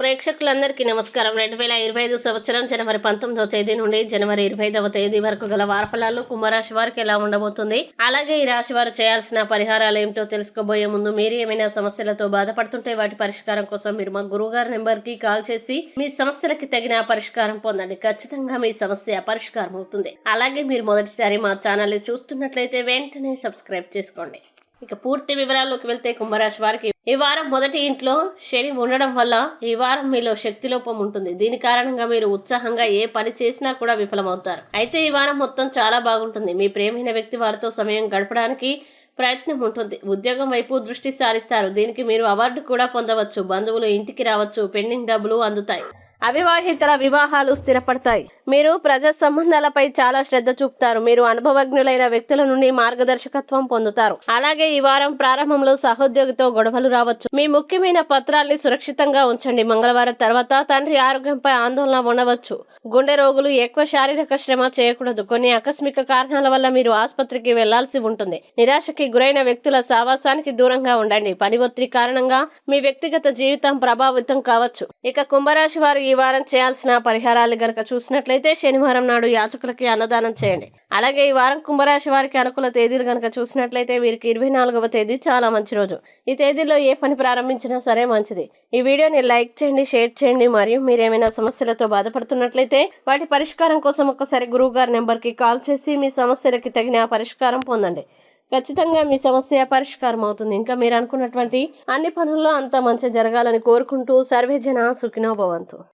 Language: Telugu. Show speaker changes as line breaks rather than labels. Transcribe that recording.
ప్రేక్షకులందరికీ నమస్కారం. రెండు వేల ఇరవై ఐదు సంవత్సరం జనవరి పంతొమ్మిదవ తేదీ నుండి జనవరి ఇరవై ఐదవ తేదీ వరకు గల వారఫలాలు కుంభరాశి వారికి ఎలా ఉండబోతుంది? అలాగే ఈ రాశి వారు చేయాల్సిన పరిహారాలు ఏమిటో తెలుసుకోబోయే ముందు మీరు ఏమైనా సమస్యలతో బాధపడుతుంటే వాటి పరిష్కారం కోసం మీరు మా గురువు గారి నెంబర్కి కాల్ చేసి మీ సమస్యలకి తగిన పరిష్కారం పొందండి. ఖచ్చితంగా మీ సమస్య పరిష్కారం అవుతుంది. అలాగే మీరు మొదటిసారి మా ఛానల్ చూస్తున్నట్లయితే వెంటనే సబ్స్క్రైబ్ చేసుకోండి. ఇక పూర్తి వివరాల్లోకి వెళ్తే కుంభరాశి వారికి ఈ వారం మొదటి ఇంట్లో శని ఉండడం వల్ల ఈ వారం మీలో శక్తి లోపం ఉంటుంది. దీని కారణంగా మీరు ఉత్సాహంగా ఏ పని చేసినా కూడా విఫలమవుతారు. అయితే ఈ వారం మొత్తం చాలా బాగుంటుంది. మీ ప్రేమైన వ్యక్తి వారితో సమయం గడపడానికి ప్రయత్నం ఉంటుంది. ఉద్యోగం వైపు దృష్టి సారిస్తారు. దీనికి మీరు అవార్డు కూడా పొందవచ్చు. బంధువులు ఇంటికి రావచ్చు. పెండింగ్ డబ్బులు అందుతాయి. అవివాహితల వివాహాలు స్థిరపడతాయి. మీరు ప్రజా సంబంధాలపై చాలా శ్రద్ధ చూపుతారు. మీరు అనుభవజ్ఞులైన వ్యక్తుల నుండి మార్గదర్శకత్వం పొందుతారు. అలాగే ఈ వారం ప్రారంభంలో సహోద్యోగితో గొడవలు రావచ్చు. మీ ముఖ్యమైన పత్రాల్ని సురక్షితంగా ఉంచండి. మంగళవారం తర్వాత తండ్రి ఆరోగ్యంపై ఆందోళన ఉండవచ్చు. గుండె రోగులు ఎక్కువ శారీరక శ్రమ చేయకూడదు. కొన్ని ఆకస్మిక కారణాల వల్ల మీరు ఆసుపత్రికి వెళ్ళాల్సి ఉంటుంది. నిరాశకి గురైన వ్యక్తుల సావాసానికి దూరంగా ఉండండి. పని ఒత్తిడి కారణంగా మీ వ్యక్తిగత జీవితం ప్రభావితం కావచ్చు. ఇక కుంభరాశి వారు ఈ వారం చేయాల్సిన పరిహారాలు గనక చూసినట్లయితే శనివారం నాడు యాచకులకి అన్నదానం చేయండి. అలాగే ఈ వారం కుంభరాశి వారికి అనుకూల తేదీలు గనక చూసినట్లయితే వీరికి ఇరవై నాలుగవ తేదీ చాలా మంచి రోజు. ఈ తేదీలో ఏ పని ప్రారంభించినా సరే మంచిది. ఈ వీడియోని లైక్ చేయండి షేర్ చేయండి మరియు మీరు ఏమైనా సమస్యలతో బాధపడుతున్నట్లయితే వాటి పరిష్కారం కోసం ఒక్కసారి గురువు గారి నెంబర్కి కాల్ చేసి మీ సమస్యలకి తగిన పరిష్కారం పొందండి. ఖచ్చితంగా మీ సమస్య పరిష్కారం అవుతుంది. ఇంకా మీరు అనుకున్నటువంటి అన్ని పనుల్లో అంత మంచి జరగాలని కోరుకుంటూ సర్వేజన సుఖినోభవంతు